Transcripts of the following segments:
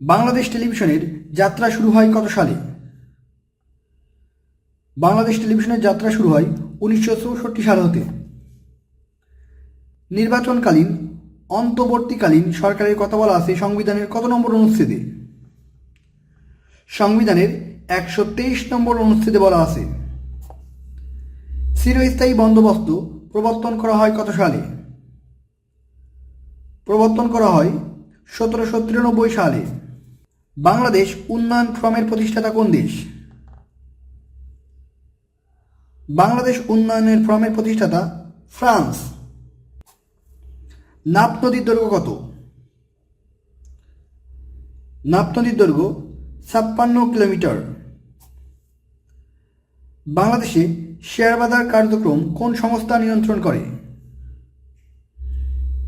বাংলাদেশ টেলিভিশনের যাত্রা শুরু হয় কত সালে? বাংলাদেশ টেলিভিশনের যাত্রা শুরু হয় উনিশশো চৌষট্টি সাল হতে। নির্বাচনকালীন, অন্তর্বর্তীকালীন সরকারের কথা বলা আছে সংবিধানের কত নম্বর অনুচ্ছেদে? সংবিধানের একশো তেইশ নম্বর অনুচ্ছেদে বলা আছে। চিরস্থায়ী বন্দোবস্ত প্রবর্তন করা হয় কত সালে? প্রবর্তন করা হয় সতেরোশো তিরানব্বই সালে। বাংলাদেশ উন্নয়ন ফ্রমের প্রতিষ্ঠাতা কোন দেশ? বাংলাদেশ উন্নয়নের ফ্রমের প্রতিষ্ঠাতা ফ্রান্স। নাপ নদীর দৈর্ঘ্য কত? নাপ নদীর দৈর্ঘ্য ছাপ্পান্ন কিলোমিটার। বাংলাদেশে শেয়ার বাজার কার্যক্রম কোন সংস্থা নিয়ন্ত্রণ করে?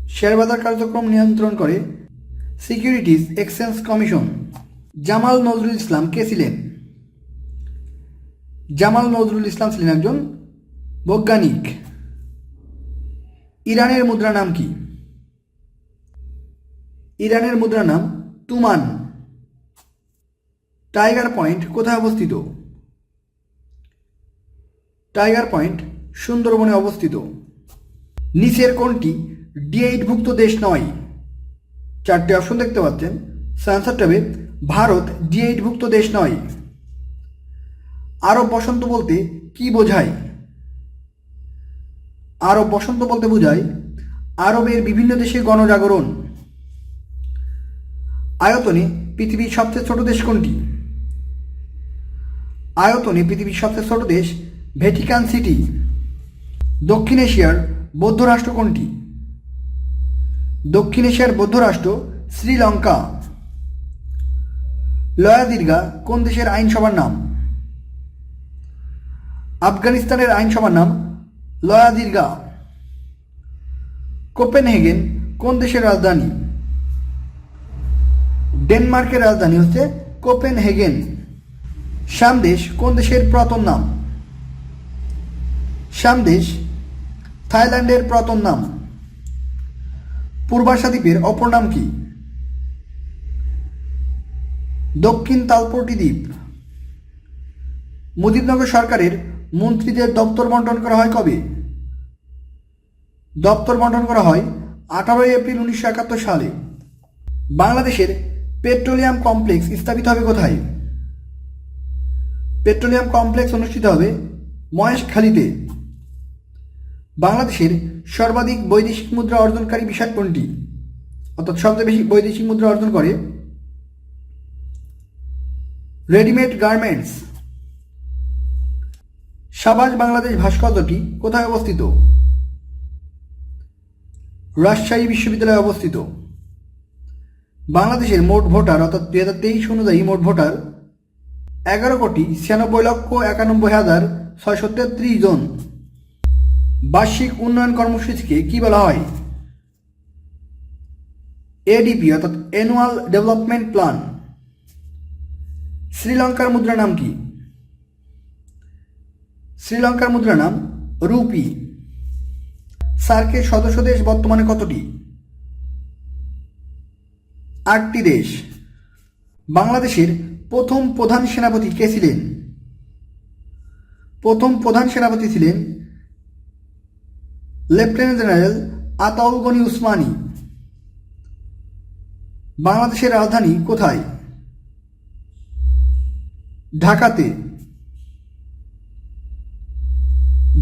শেয়ার বাজার কার্যক্রম নিয়ন্ত্রণ করে securities exchange commission. Jamal Nazrul Islam কে ছিলেন? জামাল নজরুল ইসলাম ছিলেন একজন বৈজ্ঞানিক। ইরানের মুদ্রা নাম কি? ইরানের মুদ্রা নাম তুমান। টাইগার পয়েন্ট কোথায় অবস্থিত? টাইগার পয়েন্ট সুন্দরবনে অবস্থিত। নিচের কোনটি ডি এইটভুক্ত দেশ নয়। চারটি অপশন দেখতে পাচ্ছেন। সানসার ট্যাবে ভারত ডি এইটভুক্ত দেশ নয়। আরব বসন্ত বলতে কি বোঝায়? আরব বসন্ত বলতে বোঝায় আরবের বিভিন্ন দেশে গণজাগরণ। আয়তনে পৃথিবীর সবচেয়ে ছোট দেশ কোনটি? আয়তনে পৃথিবীর সবচেয়ে ছোট দেশ ভ্যাটিকান সিটি দক্ষিণ এশিয়ার বৌদ্ধ রাষ্ট্র কোনটি? দক্ষিণ এশিয়ার বৌদ্ধ রাষ্ট্র শ্রীলঙ্কা। লয়া দীর্ঘা, কোন দেশের আইনসভার নাম? আফগানিস্তানের আইনসভার নাম? লয়া দীর্ঘা। কোপেনহেগেন, কোন দেশের রাজধানী? ডেনমার্কের রাজধানী হচ্ছে কোপেনহেগেন। শ্যামদেশ কোন দেশের পুরাতন নাম? শ্যামদেশ থাইল্যান্ডের পুরাতন নাম। পূর্বাশা দ্বীপের অপর নাম কি? দক্ষিণ তালপটি দ্বীপ। মুজিবনগর সরকারের মন্ত্রীদের দপ্তর বন্টন করা হয় কবে? দপ্তর বন্টন করা হয় আঠারোই এপ্রিল উনিশশো একাত্তর সালে। বাংলাদেশের পেট্রোলিয়াম কমপ্লেক্স স্থাপিত হবে কোথায়? পেট্রোলিয়াম কমপ্লেক্স অনুষ্ঠিত হবে মহেশখালীতে। বাংলাদেশের সর্বাধিক বৈদেশিক মুদ্রা অর্জনকারী বিষয় কোনটি? অর্থাৎ সবচেয়ে বেশি বৈদেশিক মুদ্রা অর্জন করে রেডিমেড গার্মেন্টস সাবাস বাংলাদেশ ভাস্কর্যটি কোথায় অবস্থিত? রাজশাহী বিশ্ববিদ্যালয়ে অবস্থিত। বাংলাদেশের মোট ভোটার অর্থাৎ দুই হাজার তেইশ অনুযায়ী মোট ভোটার এগারো কোটি ছিয়ানব্বই লক্ষ একানব্বই হাজার ছয়শো তেত্রিশ জন। বার্ষিক উন্নয়ন কর্মসূচিকে কি বলা হয়? এডিপি অর্থাৎ অ্যানুয়াল ডেভেলপমেন্ট প্ল্যান শ্রীলঙ্কার মুদ্রা নাম কি? শ্রীলঙ্কার মুদ্রা নাম রুপি। সার্কের সদস্য দেশ বর্তমানে কতটি? আটটি দেশ। বাংলাদেশের প্রথম প্রধান সেনাপতি কে ছিলেন? প্রথম প্রধান সেনাপতি ছিলেন লেফটেন্যান্ট জেনারেল আতাউল গনি উসমানী। বাংলাদেশের রাজধানী কোথায়? ঢাকাতে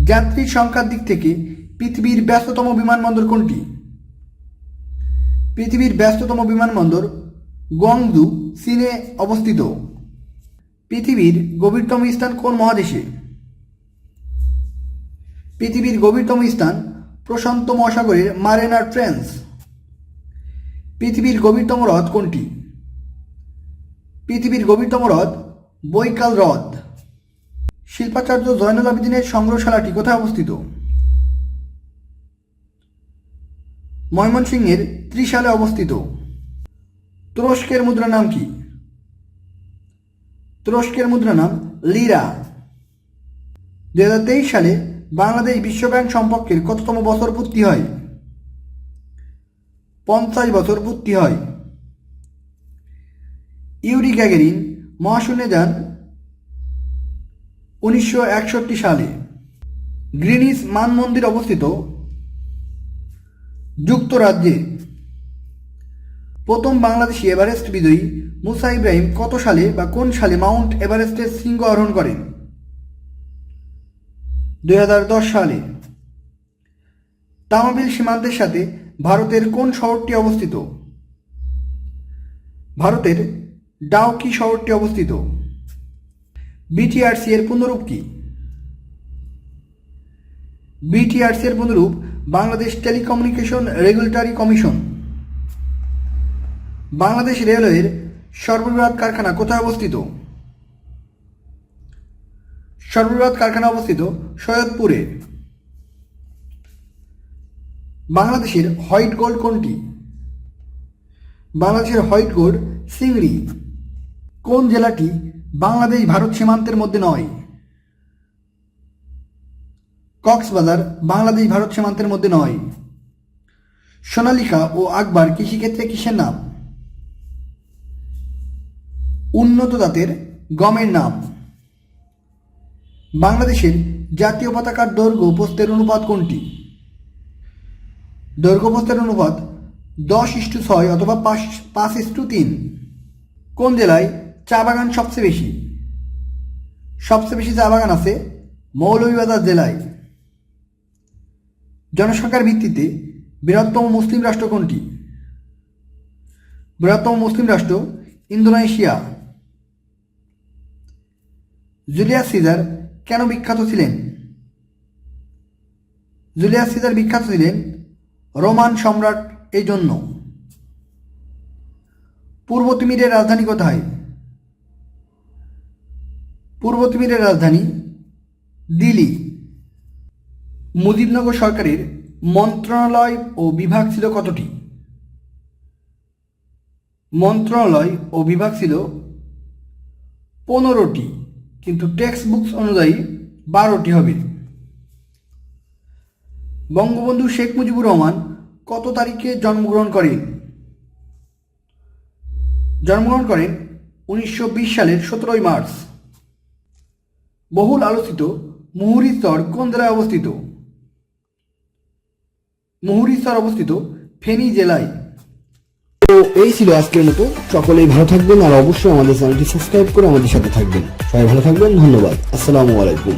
যাত্রীর সংখ্যার দিক থেকে পৃথিবীর ব্যস্ততম বিমানবন্দর কোনটি? পৃথিবীর ব্যস্ততম বিমানবন্দর গোয়াংজু চীনে অবস্থিত। পৃথিবীর গভীরতম স্থান কোন মহাদেশে? পৃথিবীর গভীরতম স্থান প্রশান্ত মহাসাগরের মারেনার ট্রেন্স। পৃথিবীর গভীরতম হ্রদ কোনটি? পৃথিবীর গভীরতম হ্রদ বৈকাল হ্রদ শিল্পাচার্য জয়নুল আবেদিনের সংগ্রহশালাটি কোথায় অবস্থিত? ময়মনসিংহের ত্রিশালে অবস্থিত। তুরস্কের মুদ্রা নাম কি? তুরস্কের মুদ্রা নাম লিরা। দু হাজার তেইশ সালে বাংলাদেশ বিশ্বব্যাংক সম্পর্কের কততম বছর পূর্তি হয়? পঞ্চাশ বছর পূর্তি হয়। ইউরি গ্যাগেরিন মহাশূন্যে যান। উনিশশো একষট্টি সালে গ্রিনিস মান মন্দির অবস্থিত যুক্তরাজ্যে। প্রথম বাংলাদেশি এভারেস্ট বিজয়ী মুসা ইব্রাহিম কত সালে বা কোন সালে মাউন্ট এভারেস্টের শৃঙ্গ আরোহণ করেন? দু হাজার দশ সালে তামাবিল সীমান্তের সাথে ভারতের কোন শহরটি অবস্থিত? ভারতের ডাউকি শহরটি অবস্থিত। বিটিআরসি এর পুনরূপ কি? বিটিআরসি এর পুনরূপ Bangladesh telecommunication regulatory commission. Bangladesh রেলওয়ের সর্ববৃহৎ কারখানা কোথায় অবস্থিত? সর্ববৃহৎ কারখানা অবস্থিত সৈয়দপুরে। বাংলাদেশের হোয়াইট গোল্ড কোনটি? বাংলাদেশের হোয়াইট গোল্ড সিংড়ি। কোন জেলাটি বাংলাদেশ ভারত সীমান্তের মধ্যে নয়? কক্সবাজার বাংলাদেশ ভারত সীমান্তের মধ্যে নয়। সোনালিকা ও আকবর কৃষিক্ষেত্রে কিসের নাম? উন্নত জাতের গমের নাম। বাংলাদেশের জাতীয় পতাকার দৈর্ঘ্য প্রস্তের অনুপাত কোনটি? দৈর্ঘ্য প্রস্তের অনুপাত দশ ইস্টু ছয় অথবা পাঁচ পাঁচ ইস্টু তিন। কোন জেলায় চা বাগান সবচেয়ে বেশি। সবচেয়ে বেশি চা বাগান আছে মৌলভীবাজার জেলায়। জনসংখ্যার ভিত্তিতে বৃহত্তম মুসলিম রাষ্ট্র কোনটি? বৃহত্তম মুসলিম রাষ্ট্র ইন্দোনেশিয়া। জুলিয়াস সিজার কেন বিখ্যাত ছিলেন? জুলিয়াস সিজার বিখ্যাত ছিলেন রোমান সম্রাট এই জন্য পূর্ব তিমিরের রাজধানী কোথায়? পূর্ব তিমিরের রাজধানী দিল্লি। মুজিবনগর সরকারের মন্ত্রণালয় ও বিভাগ ছিল কতটি? মন্ত্রণালয় ও বিভাগ ছিল পনেরোটি, কিন্তু টেক্সট বুকস অনুযায়ী বারোটি হবে। বঙ্গবন্ধু শেখ মুজিবুর রহমান কত তারিখে জন্মগ্রহণ করেন? জন্মগ্রহণ করেন উনিশশো বিশ সালের সতেরোই মার্চ। বহুল আলোচিত মুহুরী স্তর কোন জেলায় অবস্থিত? মুহুরী স্তর অবস্থিত ফেনী জেলায়। তো এই ছিল আজকের মতো। সকলেই ভালো থাকবেন আর অবশ্যই আমাদের চ্যানেলটি সাবস্ক্রাইব করে আমাদের সাথে থাকবেন। সবাই ভালো থাকবেন, ধন্যবাদ। আসসালামু আলাইকুম।